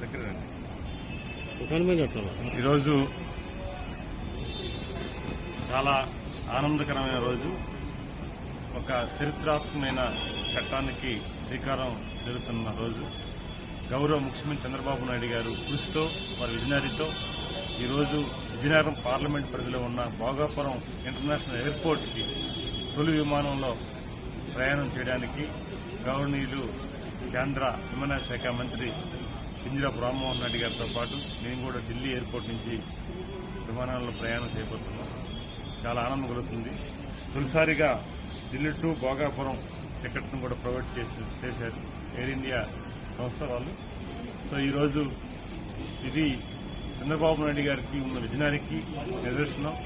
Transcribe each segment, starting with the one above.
దగ్గర? ఈరోజు చాలా ఆనందకరమైన రోజు. ఒక చరిత్రాత్మకమైన చట్టానికి శ్రీకారం జరుగుతున్న రోజు. గౌరవ ముఖ్యమంత్రి చంద్రబాబు నాయుడు గారు కృషితో వారి విజనరీతో ఈరోజు విజయనగరం పార్లమెంట్ పరిధిలో ఉన్న భోగాపురం ఇంటర్నేషనల్ ఎయిర్పోర్ట్కి తొలి విమానంలో ప్రయాణం చేయడానికి గౌరవనీయులు కేంద్ర విమానయాన శాఖ మంత్రి కింజరాపు రామ్మోహన్ రెడ్డి గారితో పాటు నేను కూడా ఢిల్లీ ఎయిర్పోర్ట్ నుంచి విమానాల్లో ప్రయాణం చేయబోతున్నాం. చాలా ఆనందం కలుగుతుంది. తొలిసారిగా ఢిల్లీ టు భోగాపురం టికెట్ను కూడా ప్రొవైడ్ చేసి చేశారు ఎయిర్ ఇండియా సంస్థ వాళ్ళు. సో ఈరోజు ఇది చంద్రబాబు నాయుడు గారికి ఉన్న విజనానికి నిదర్శనం.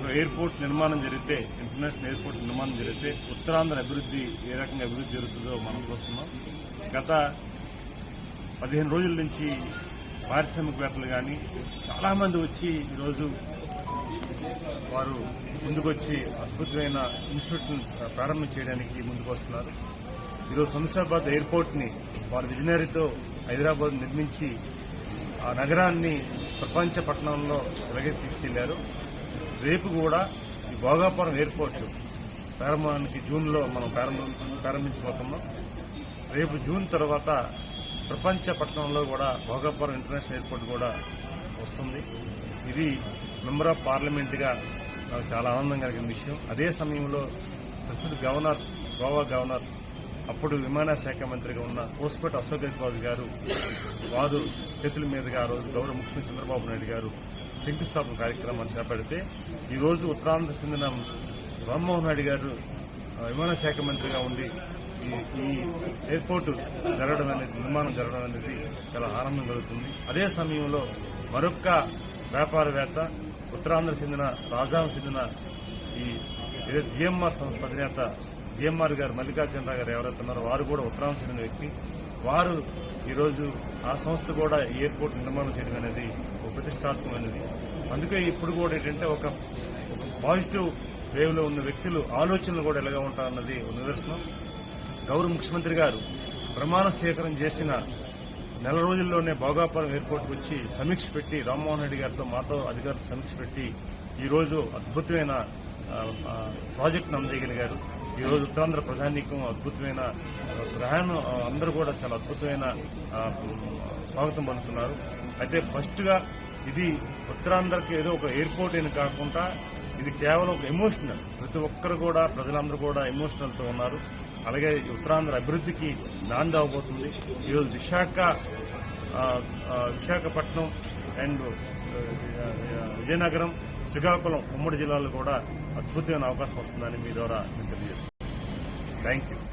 ఒక ఎయిర్పోర్ట్ నిర్మాణం జరిగితే ఇంటర్నేషనల్ ఎయిర్పోర్ట్ నిర్మాణం జరిగితే ఉత్తరాంధ్ర అభివృద్ధి ఏ రకంగా అభివృద్ధి జరుగుతుందో మనం చూస్తున్నాం. గత పదిహేను రోజుల నుంచి పారిశ్రామికవేత్తలు కానీ చాలామంది వచ్చి ఈరోజు వారు ముందుకొచ్చి అద్భుతమైన ఇన్స్టిట్యూట్ను ప్రారంభం చేయడానికి ముందుకు వస్తున్నారు ఈరోజు శంషాబాద్ ఎయిర్పోర్ట్ని వారి విజనరీతో హైదరాబాద్ నిర్మించి ఆ నగరాన్ని ప్రపంచ పట్టణంలో వెలగెత్తి తీసుకెళ్ళారు. రేపు కూడా ఈ భోగాపురం ఎయిర్పోర్ట్ ప్రారంభానికి జూన్లో మనం ప్రారంభం ప్రారంభించబోతున్నాం. రేపు జూన్ తర్వాత ప్రపంచ పట్టణంలో కూడా భోగాపురం ఇంటర్నేషనల్ ఎయిర్పోర్ట్ కూడా వస్తుంది. ఇది మెంబర్ ఆఫ్ పార్లమెంట్గా నాకు చాలా ఆనందం కలిగిన విషయం. అదే సమయంలో ప్రస్తుత గవర్నర్ గోవా గవర్నర్ అప్పుడు విమానయాన శాఖ మంత్రిగా ఉన్న కోస్పేట అశోక్ గజబాబు గారు వారు చేతుల మీదుగా ఆ రోజు గౌరవ ముఖ్యమంత్రి చంద్రబాబు నాయుడు గారు శంకుస్థాపన కార్యక్రమాన్ని చేపడితే ఈరోజు ఉత్తరాంధ్ర చెందిన రామ్మోహన్ రెడ్డి గారు విమాన శాఖ మంత్రిగా ఉండి ఈ ఈ ఎయిర్పోర్టు జరగడం అనేది నిర్మాణం జరగడం అనేది చాలా ఆనందం కలుగుతుంది. అదే సమయంలో మరొక్క వ్యాపారవేత్త ఉత్తరాంధ్ర చెందిన రాజాం చెందిన ఈ జిఎంఆర్ సంస్థ అధినేత జిఎంఆర్ గారు మల్లికార్జునరావు గారు ఎవరైతే ఉన్నారో వారు కూడా ఉత్తరాంధ్ర చెందిన వ్యక్తి. వారు ఈరోజు ఆ సంస్థ కూడా ఈ ఎయిర్పోర్ట్ నిర్మాణం చేయడం అనేది ఒక ప్రతిష్టాత్మకమైనది. అందుకే ఇప్పుడు కూడా ఏంటంటే ఒక పాజిటివ్ వేవ్లో ఉన్న వ్యక్తులు ఆలోచనలు కూడా ఎలాగా ఉంటారన్నది నిదర్శనం. గౌరవ ముఖ్యమంత్రి గారు ప్రమాణ స్వీకారం చేసిన నెల రోజుల్లోనే భోగాపురం ఎయిర్పోర్ట్కి వచ్చి సమీక్ష పెట్టి రామ్మోహన్ రెడ్డి గారితో మాతో అధికారులతో సమీక్ష పెట్టి ఈరోజు అద్భుతమైన ప్రాజెక్టును అందజేయగలిగారు. ఈ రోజు ఉత్తరాంధ్ర ప్రధానికం అద్భుతమైన ఆ, ప్రయాణం అందరూ కూడా చాలా అద్భుతమైన స్వాగతం పలుకుతున్నారు. అయితే ఫస్ట్గా ఇది ఉత్తరాంధ్రకి ఏదో ఒక ఎయిర్పోర్ట్ అని కాకుండా ఇది కేవలం ఒక ఎమోషనల్ ప్రతి ఒక్కరు కూడా ప్రజలందరూ కూడా ఎమోషనల్తో ఉన్నారు. అలాగే ఈ ఉత్తరాంధ్ర అభివృద్ధికి నాంది అవబోతుంది ఈరోజు విశాఖ విశాఖపట్నం అండ్ విజయనగరం శ్రీకాకుళం ఉమ్మడి జిల్లాలో కూడా అద్భుతమైన అవకాశం వస్తుందని మీ ద్వారా తెలియజేస్తున్నాను. Thank you.